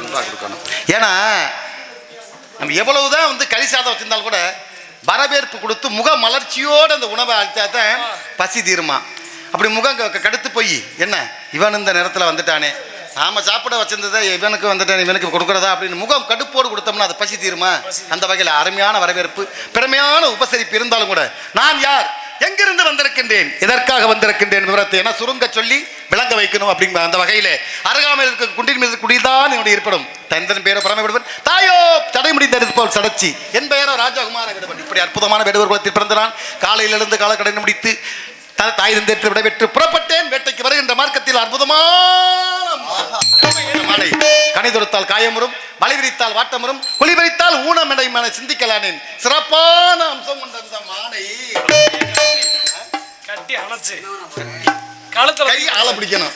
அன்பா கொடுக்கணும். ஏன்னா நம்ம எவ்வளவுதான் வந்து கறி சாதம் வச்சிருந்தாலும் கூட வரவேற்பு கொடுத்து முக மலர்ச்சியோடு அந்த உணவை அளித்தா தான் பசி தீருமா? அப்படி முகம் க- கடுத்து போய் என்ன? இவன் இந்த நேரத்தில் வந்துட்டானே. நாம் சாப்பிட வச்சிருந்ததை இவனுக்கு வந்துட்டேன் இவனுக்கு கொடுக்குறதா அப்படின்னு முகம் கடுப்போடு கொடுத்தோம்னா அது பசி தீருமா? அந்த வகையில் அருமையான வரவேற்பு பெருமையான உபசரிப்பு இருந்தாலும் கூட நான் யார்? எங்கிருந்து வந்திருக்கின்றேன்? எதற்காக வந்திருக்கின்றேன் விவரத்தை என சுருங்க சொல்லி விளங்க வைக்கணும் அப்படிங்கிற அந்த வகையில் அருகாமையில் இருக்க குண்டின் மீது குடிதான் என்னுடைய இருப்பிடம். தந்தன் பேரோ பரம விடுவன் தாயோ தடை முடிந்த போல் சடச்சி. என் பெயரோ ராஜகுமார விடுவன் இப்படி அற்புதமான வேடுவர் குலத்தில் பிறந்த நான் காலையில் முடித்து த- தாய் தந்தேற்று விடைபெற்று புறப்பட்டேன். வேட்டைக்கு வருகின்ற மார்க்கத்தில் அற்புதமான மாலை. கணிதொருத்தால் காயமுறும் மலை விரித்தால் வாட்டமுறும் குளிபரித்தால் விரித்தால் ஊனம் என சிந்திக்கலானேன். சிறப்பான அம்சம் கொண்ட அந்த மானை கட்டி அணைச்சு. கழுத்துல கை ஆள பிடிக்கணும்.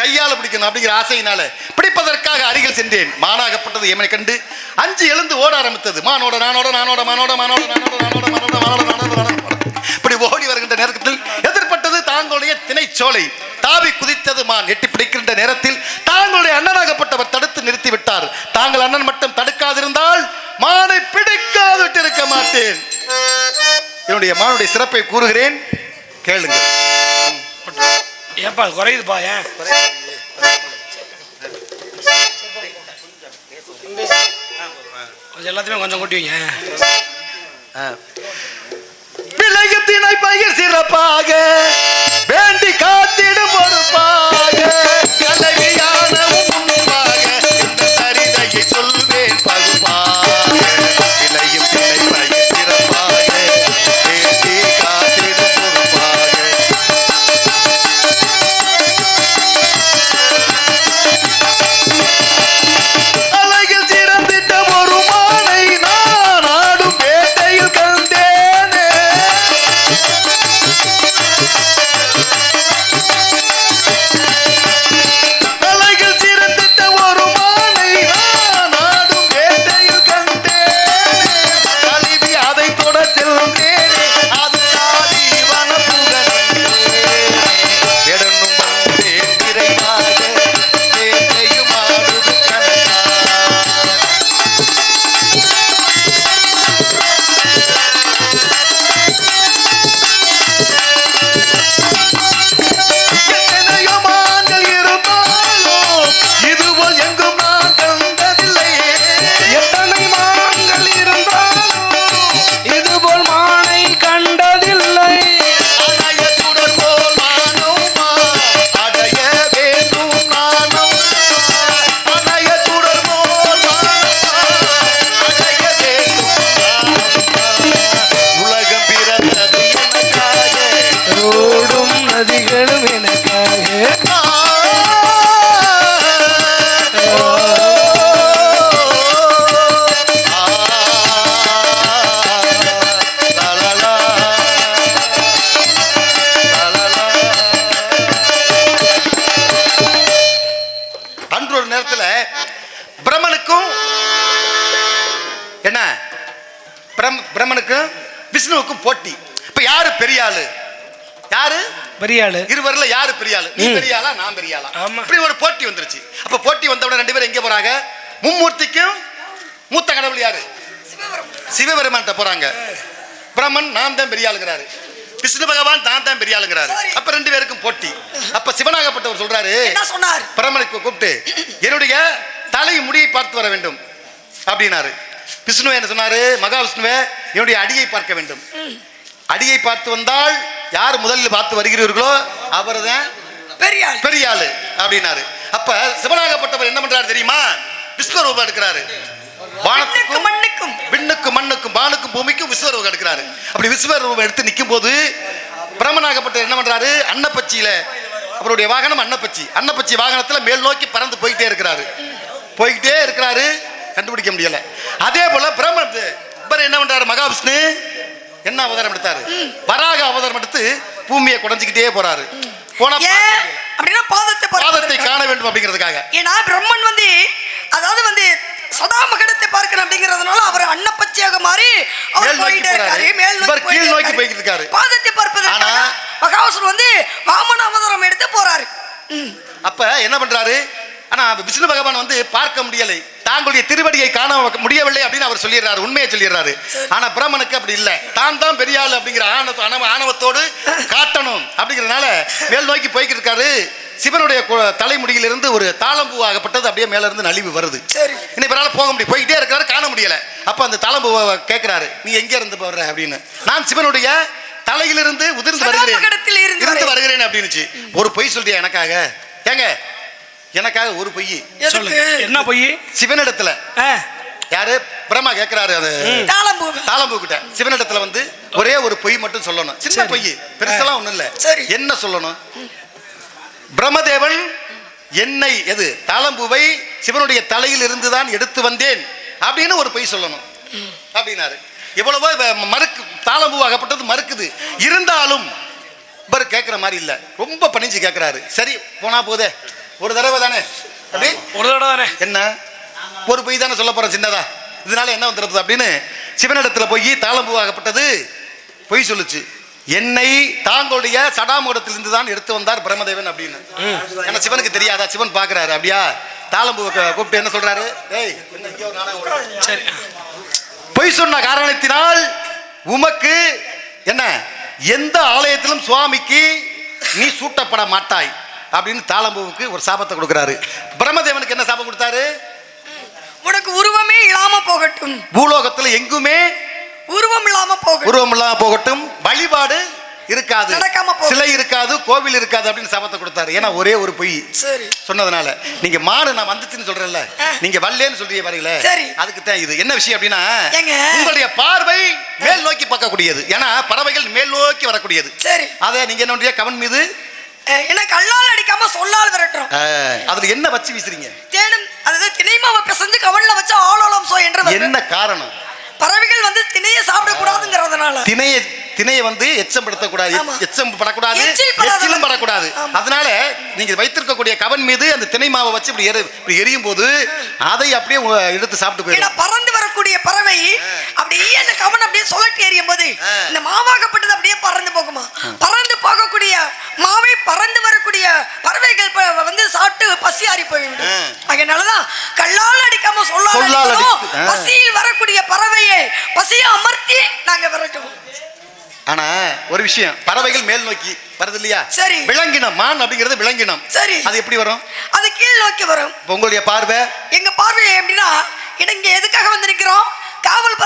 கையால பிடிக்கணும் அப்படிங்கிற ஆசையினால பிடிப்பதற்காக அருகில் சென்றேன். மானாகப்பட்டது எமனை கண்டு அஞ்சு எழுந்து ஓட ஆரம்பித்தது. மானோட நானோட நானோட மானோட மானோட நானோட நானோட மானோட மானோட நானோட இப்படி ஓடி வருகின்ற நேரத்தில் எதிர்பட்டது தாங்களுடைய திணைச்சோலை தாவி குதித்தது மான். எட்டி என்னுடைய மானுடைய சிறப்பை கூறுகிறேன். கேளுங்கள். ஏப்பா குறையுதுப்பா ஏன்? கொஞ்சம் எல்லாத்தையுமே கொஞ்சம் கொட்டி வைங்க விளையத்தினை பயிர் சிறப்பாக வேண்டி காத்திடும் பொறுப்பாக. பிரம்மனுக்கும் விஷ்ணுவுக்கும் போட்டி. இப்ப யாரு பெரிய ஆளு யாரு? பெரிய ஆளு இருவர்ல யாரு பெரிய ஆளு நீ பெரிய ஆளா நான் பெரிய ஆளா. இப்படி ஒரு போட்டி வந்துருச்சு. அப்ப போட்டி வந்த உடனே ரெண்டு பேரும் எங்க போறாங்க? மும்மூர்த்திக்கும் மூத்த கடவுள் யாரு? சிவபெருமான்கிட்ட போறாங்க. பிரம்மன் நான் தான் பெரிய ஆளுங்கிறாரு விஷ்ணு பகவான் நான் தான் பெரிய ஆளுங்கிறாரு அப்ப ரெண்டு பேருக்கும் போட்டி. அப்ப சிவனாகப்பட்டவர் சொல்றாரு. என்ன சொன்னார்? பிரம்மனுக்கு கூப்பிட்டு என்னுடைய தலை முடியை பார்த்து வர வேண்டும். அப்படின்னாரு. விஷ்ணு என்ன சொன்னாரு? மகாவிஷ்ணுவே என்னுடைய அடியை பார்க்க வேண்டும். அடியை பார்த்து வந்தால் யார் முதலில் பார்த்து வருகிறீர்களோ அவர்தான் பெரிய ஆள் பெரிய ஆளு அப்படின்னாரு. அப்ப சிவனாகப்பட்டவர் என்ன பண்றாரு தெரியுமா? விஸ்வரூபம் எடுக்கிறாரு. வானத்துக்கும் மண்ணுக்கும். விண்ணுக்கும் மண்ணுக்கும் பானுக்கும் பூமிக்கும் விஸ்வரூபம் எடுக்கிறாரு. அப்படி விஸ்வரூபம் எடுத்து நிற்கும் போது பிரம்மனாகப்பட்டவர் என்ன பண்றாரு? அன்னப்பச்சியில அவருடைய வாகனம் அன்னப்பச்சி. அன்னப்பச்சி வாகனத்துல மேல் நோக்கி பறந்து போயிட்டே இருக்கிறாரு. போய்கிட்டே இருக்கிறாரு. கண்டுபிடிக்க முடியல. அதே போல பிரம்ம இவர் என்ன பண்றாரு மகாவிஷ்ணு? என்ன அவதாரம் எடுத்தாரு? வராக அவதாரம் எடுத்து பூமியை குடைஞ்சிக்கிட்டே போறாரு. போனா அப்படின்னா பாதத்தை பாதத்தை. காண வேண்டும் அப்படிங்கிறதுக்காக. ஏன்னா பிரம்மன் வந்து அதாவது வந்து சதா மகடத்தை பார்க்கணும் அப்படிங்கறதுனால அவர் அன்னப்பச்சையாக மாறி அவர் போயிட்டே. இருக்காரு. மேல் நோக்கி கீழ் நோக்கி போய்கிட்டு இருக்காரு. பாதத்தை பார்ப்பதற்காக மகாசுரன் வந்து வாமன அவதாரம் எடுத்து போறாரு. அப்ப என்ன பண்றாரு? ஆனா விஷ்ணு பகவான் வந்து பார்க்க முடியலை. தாங்களுடைய திருவடியை காண முடியவில்லை அப்படின்னு அவர் சொல்லிடுறாரு உண்மையை சொல்லிடுறாரு. ஆனா பிரம்மனுக்கு அப்படி இல்லை. தான் தான் பெரிய ஆள் அப்படிங்கிற ஆணவ ஆணவ ஆணவத்தோடு காட்டணும் அப்படிங்கிறதுனால மேல் நோக்கி போய்கிட்டு இருக்காரு. சிவனுடைய தலைமுடியிலிருந்து ஒரு தாளம்பூ ஆகப்பட்டது அப்படியே மேல இருந்து நலிவு வருது. சரி. இன்னைக்கு போக முடியும் போய்கிட்டே இருக்கிறாரு காண முடியல. அப்ப அந்த தாளம்பூவை கேட்கிறாரு நீ எங்க இருந்து போடுற அப்படின்னு. நான் சிவனுடைய தலையிலிருந்து உதிர்ந்து வருகிறேன். இருந்து. வருகிறேன் அப்படின்னுச்சு. ஒரு பொய் சொல்றியா எனக்காக? ஏங்க எனக்காக ஒரு பொய் சொல்லு எதுக்கு என்ன பொய்? சிவனிடத்துல. யாரு? பிரம்மா கேட்கிறாரு அது. தாளம்பூ கிட்ட சிவனிடத்துல வந்து ஒரே ஒரு பொய் மட்டும் சொல்லணும். சின்ன. பொய். பெருசெல்லாம் ஒண்ணும் இல்ல. சரி. என்ன சொல்லணும்? பிரம்மதேவன் என்னை எது? தாளம்பூவை சிவனுடைய தலையில் இருந்துதான் எடுத்து வந்தேன். அப்படின்னு ஒரு பொய் சொல்லணும். அப்படின்னாரு. எவ்வளவோ மறுக்கு தாளம்பூ ஆகப்பட்டது மறுக்குது. இருந்தாலும் இவர் கேட்குற மாதிரி இல்ல. ரொம்ப பணிஞ்சு கேட்குறாரு சரி போனா போதே. ஒரு தடவை தானே? அப்படி? ஒரு தடவை தானே? என்ன? ஒரு பொய் தானே சொல்ல போறோம் சின்னதா? இதனால என்ன வந்துடுறது அப்படின்னு சிவனிடத்துல போய் தாளம்பூ ஆகப்பட்டது. பொய் சொல்லுச்சு. என்னை தாங்களுடைய சடாமுகத்திலிருந்து தான் எடுத்து வந்தார் பிரம்மதேவன் அப்படின்னு. ஏன்னா சிவனுக்கு தெரியாதா? சிவன் பார்க்கறாரு அப்படியா? தாளம்பூவை கு- கூப்பிட்டு என்ன சொல்றாரு? ஏய்? சரி. பொய் சொன்ன காரணத்தினால் உமக்கு என்ன? எந்த ஆலயத்திலும் சுவாமிக்கு நீ சூட்டப்பட மாட்டாய். அப்படின்னு தாளம்பூவுக்கு ஒரு சாபத்தை கொடுக்குறாரு. பிரம்மதேவனுக்கு என்ன சாபம் கொடுத்தாரு? உனக்கு உருவமே இல்லாம போகட்டும். பூலோகத்துல எங்குமே உருவம் இல்லாம போகட்டும். உருவம் இல்லாம போகட்டும். வழிபாடு இருக்காது. சிலை இருக்காது கோவில் இருக்காது அப்படின்னு சாபத்தை கொடுத்தாரு. ஏன்னா ஒரே ஒரு பொய் சரி. சொன்னதுனால. நீங்க மாடு நான் வந்துச்சுன்னு சொல்றேன்ல. நீங்க வரலன்னு சொல்றீங்க பாருங்களே. சரி. அதுக்கு தான் இது. என்ன விஷயம் அப்படின்னா? உங்களுடைய பார்வை மேல் நோக்கி பார்க்கக்கூடியது. ஏன்னா பறவைகள் மேல் நோக்கி வரக்கூடியது. சரி. அதை நீங்க என்ன பண்றீங்க? கவன் மீது அஹ், என்ன கல்லால் அடிக்காம சொல்லால் விரட்டுறோம். அதுல என்ன வச்சு வீசுறீங்க? தேனும் அதாவது திணைமாவை பிசைஞ்சு கவல்ல வச்சு ஆளோலம் சோ என்று. என்ன காரணம்? பறவைகள் வந்து திணையை சாப்பிடக்கூடாதுங்கிறதுனால. திணைய திணையை வந்து எச்சம் படுத்தக்கூடாது. எச்சம் படக்கூடாது எச்சிலும் படக்கூடாது. அதனால நீங்க வைத்திருக்கக்கூடிய கவன் மீது அந்த திணை மாவை வச்சு இப்படி எரி இப்படி எரியும் போது அதை அப்படியே எடுத்து சாப்பிட்டு போயிடும் பறந்து வரக்கூடிய பறவை அப்படியே அந்த கவன் அப்படியே சுழட்டி எறியும் போது. இந்த மாவாகப்பட்டது அப்படியே பறந்து போகுமா? பறந்து போகக்கூடிய மாவை பறந்து வரக்கூடிய பறவைகள் வந்து சாப்பிட்டு பசி ஆறி போய்விடும். அதனாலதான் கல்லால் அடிக்காம சொல்லால். பசியில் வரக்கூடிய பறவையை பசியை அமர்த்தி நாங்க விரட்டுவோம். ஆனா ஒரு விஷயம் பறவைகள் மேல் நோக்கி வருது இல்லையா? சரி. விலங்கினம் மான் அப்படிங்கிறது விலங்கினம். சரி. அது எப்படி வரும்? அது கீழ் நோக்கி வரும். உங்களுடைய பார்வை? எங்க பார்வை எப்படின்னா இங்க எதுக்காக வந்து நிக்கிறோம் காவல்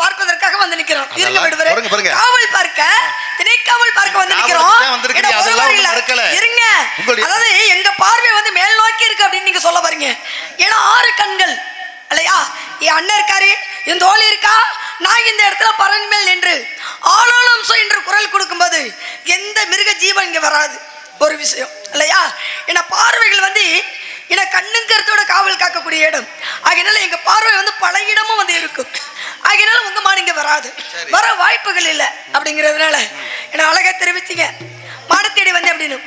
பார்ப்பதற்காக வந்து நிக்கிறோம். இருங்க விடுவரே. பாருங்க, பாருங்க. காவல் பார்க்க திணைக்காவல் பார்க்க வந்து நிக்கிறோம். மறுக்கல. இருங்க. அதாவது எங்க பார்வை வந்து மேல் நோக்கி இருக்கு அப்படின்னு நீங்க சொல்ல வரீங்க ஏன்னா ஆறு கண்கள் இல்லையா? என் அண்ணன் இருக்காரு என் தோழி இருக்கா? நான் இந்த இடத்துல பறன் மேல் நின்று ஆளோளம் சொ என்று குரல் கொடுக்கும்போது எந்த மிருக ஜீவன் இங்க வராது. ஒரு விஷயம் இல்லையா? ஏன்னா பார்வைகள் வந்து ஏன்னா கண்ணுங்கிறதோட காவல் காக்கக்கூடிய இடம். அதனால எங்க பார்வை வந்து பல இடமும் வந்து இருக்கும் அதனால உங்க மாடு இங்க வராது. வர வாய்ப்புகள் இல்லை அப்படிங்கிறதுனால ஏன்னா அழகா தெரிவித்தீங்க மாடு தேடி வந்தேன் அப்படின்னு.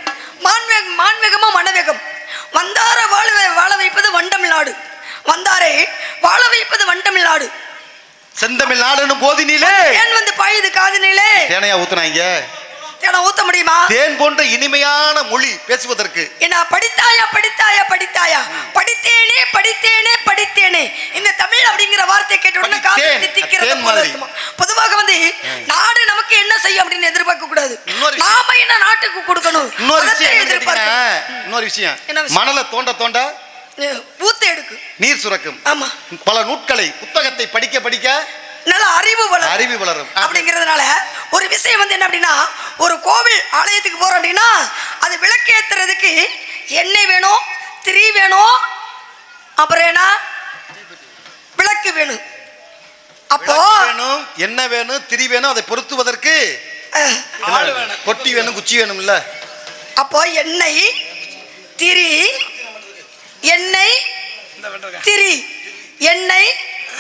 மான்வேகம் மான்வேகமா மனவேகம் வந்தார வாழ வாழ வைப்பது வண்டமிழ்நாடு. வந்தாரே வாழ வைப்பது வண்டமிழ்நாடு. செந்தமிழ் நாடுன்னு போதினிலே. ஏன் வந்து பாயுது காதினிலே? தேனையா ஊத்துனாங்க. ஏன்னா ஊத்த முடியுமா? தேன் போன்ற இனிமையான மொழி பேசுவதற்கு. என்ன படித்தாயா படித்தாயா படித்தாயா? படித்தேனே படித்தேனே படித்தேனே. இந்த தமிழ் அப்படிங்கிற வார்த்தையை கேட்ட உடனே காது படித்தேன். தித்திக்கிறது தேன் போல மாதிரி. இருக்குமா? பொதுவாக வந்து நாடு நமக்கு என்ன செய்யும் அப்படின்னு எதிர்பார்க்க கூடாது. நாம என்ன நாட்டுக்கு கொடுக்கணும்? இன்னொரு விஷயம் எதிர்பார்க்கணும். இன்னொரு விஷயம்? மணலை தோண்ட தோண்ட ஊத்து எடுக்கு. நீர் சுரக்கும். ஆமா. பல நூட்களை புத்தகத்தை படிக்க படிக்க நல்ல அறிவு வளரும். அறிவு வளரும். அப்படிங்கிறதுனால ஒரு விஷயம் வந்து என்ன அப்படின்னா ஒரு கோவில் ஆலயத்துக்கு போறோம் அப்படின்னா அது விளக்கு எண்ணெய் வேணும் திரி வேணும் அப்புறம் என்ன விளக்கு வேணும் அப்போ வேணும் என்ன வேணும் திரி வேணும் அதை பொருத்துவதற்கு ஆள் வேணும்? கொட்டி வேணும் குச்சி வேணும் இல்ல அப்போ எண்ணெய் திரி எண்ணெய். திரி எண்ணெய்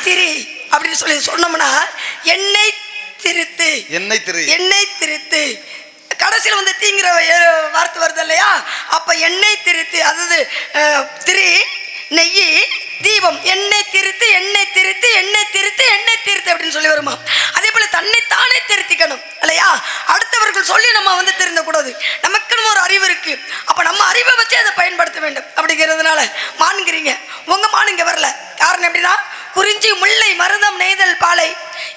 திரி அப்படின்னு சொல்லி சொன்னோம்னா எண்ணெய் திருத்து எண்ணெய் திரு. எண்ணெய் திருத்து. கடைசியில் வந்து தீங்கிற வார்த்தை வருது இல்லையா? அப்போ எண்ணெய் திருத்து அதாவது திரு திரி நெய் தீபம். எண்ணெய் திருத்து எண்ணெய் திருத்து எண்ணெய் திருத்து எண்ணெய் திருத்து அப்படின்னு சொல்லி வருமா? அதே போல தானே திருத்திக்கணும் இல்லையா? அடுத்தவர்கள் சொல்லி நம்ம வந்து திருந்தக்கூடாது. நமக்குன்னு ஒரு அறிவு இருக்கு. அப்ப நம்ம அறிவை வச்சு அதை பயன்படுத்த வேண்டும். அப்படிங்கிறதுனால மானுங்கிறீங்க. உங்க மானுங்க வரல. காரணம் எப்படின்னா குறிஞ்சி முள்ள மருதம் நெய்தல் பாலை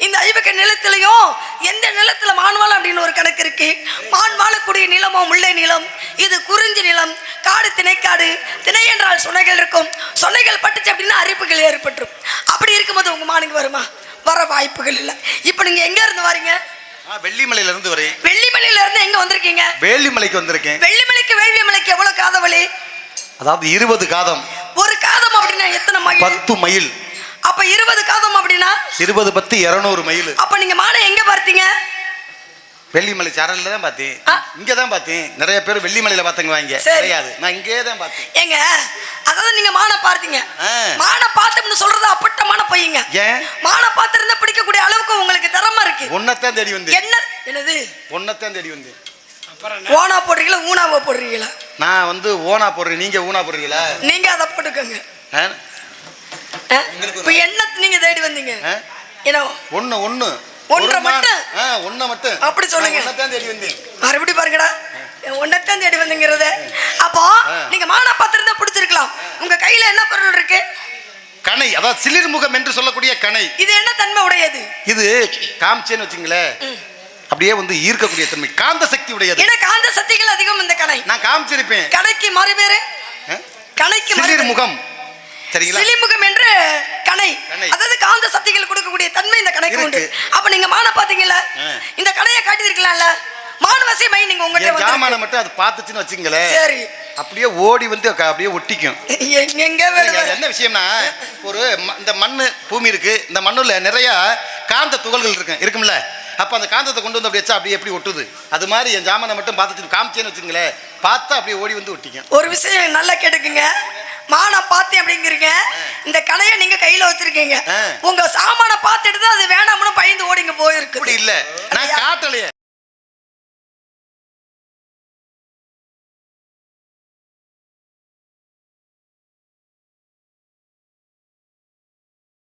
இந்த ஐவக நிலத்திலையும் எந்த நிலத்துல மான்வாள் அப்படின்னு ஒரு கணக்கு இருக்கு? மான் வாழக்கூடிய நிலமோ முல்லை நிலம்? இது குறிஞ்சி நிலம் காடு திணைக்காடு திணை என்றால் சுனைகள் இருக்கும். சுனைகள் பட்டுச்சு அப்படின்னா அரிப்புகள் ஏற்பட்டுரும். அப்படி இருக்கும்போது உங்க மானுங்க வருமா? வர வாய்ப்புகள் இல்லை. இப்போ நீங்க எங்க இருந்து வரீங்க? வெள்ளிமலையில இருந்து வரேன். வெள்ளிமலையில இருந்து எங்க வந்திருக்கீங்க? வேள்விமலைக்கு வந்திருக்கேன். வெள்ளிமலைக்கு வேள்விமலைக்கு எவ்வளவு காதவழி? அதாவது இருபது காதம். ஒரு காதம் அப்படின்னா எத்தனை மைல்? பத்து மைல். அப்ப இருபது காதம் அப்படின்னா? இருபது பத்து இருநூறு மைல் அப்ப நீங்க மானை எங்க பார்த்தீங்க? வெள்ளிமலை சாரல்ல தான் பார்த்தேன். ஆ. இங்க தான் பார்த்தேன். நிறைய பேர் வெள்ளிமலையில பார்த்தங்க வாங்க. கிடையாது. நான் இங்கே தான் பார்த்தேன். ஏங்க அதாவது நீங்க மானை பார்த்தீங்க. மானை பார்த்தோம்னு சொல்றது அப்பட்டமான பொய்யுங்க ஏன்? மானை பார்த்திருந்தா பிடிக்கக்கூடிய அளவுக்கு உங்களுக்கு திறமை இருக்கு. ஒன்னத்தான் தேடி வந்தேன். என்ன? என்னது? ஒன்னத்தான் தேடி வந்தேன். அப்புறம்? ஓனா போடுறீங்களா ஊனாவை போடுறீங்களா? நான் வந்து ஓனா போடுறேன். நீங்க ஊனா போடுறீங்களா? நீங்க அதை போட்டுக்கோங்க? இப்ப என்ன நீங்க தேடி வந்தீங்க? ஏன்னா ஒண்ணு ஒண்ணு. ஒன்றை. மட்டும்? ஒண்ணை மட்டும். அப்படி சொல்லுங்க. தேடி வந்தேன். மறுபடியும் பாருங்கடா. ஒன்னத்தான் தேடி வந்தீங்கிறத. அப்போ நீங்க மானை பார்த்திருந்தா பிடிச்சிருக்கலாம். உங்க கையில என்ன பொருள் இருக்கு? கணை அதாவது சிலிர் முகம் என்று சொல்லக்கூடிய கணை இது என்ன தன்மை உடையது? இது காமிச்சேன்னு வச்சுங்களேன் அப்படியே வந்து ஈர்க்கக்கூடிய தன்மை. காந்த சக்தி உடையது. ஏன்னா காந்த சக்திகள் அதிகம் இந்த கணை நான் காமிச்சிருப்பேன். கணைக்கு மறுபேரு? கணைக்கு சிலிர் முகம். சரிங்களா சிலிமுகம் என்று கணை. அதாவது காந்த சக்திகள் கொடுக்கக்கூடிய தன்மை இந்த கணைக்கு உண்டு. அப்ப நீங்க மானை பாத்தீங்கல்ல. இந்த கடையை காட்டியிருக்கலாம்ல? மான் வசியமை நீங்க உங்ககிட்ட ஜாமானை மட்டும் அது பார்த்துச்சுன்னு வச்சுங்களேன் சரி. அப்படியே ஓடி வந்து அப்படியே ஒட்டிக்கும். என்ன விஷயம்னா ஒரு ம- இந்த மண்ணு பூமி இருக்கு. இந்த மண்ணுல நிறைய காந்த துகள்கள் இருக்கு இருக்கும்ல. அப்ப அந்த காந்தத்தை கொண்டு வந்து அப்படி வச்சா அப்படியே எப்படி ஒட்டுது? அது மாதிரி என் ஜாமானை மட்டும் பார்த்துட்டு காமிச்சேன்னு வச்சுங்களேன் பார்த்தா அப்படியே ஓடி வந்து ஒட்டிக்கும். ஒரு விஷயம் நல்லா கேட்டுக்குங்க. மானம் பார்த்தேன் அப்படிங்கிறீங்க. இந்த கலையை நீங்க கையில வச்சிருக்கீங்க. உங்க சாமான பார்த்துட்டு தான் அது வேணாம்னு பயந்து ஓடிங்க போயிருக்கு. இல்ல. நான் காட்டலையே.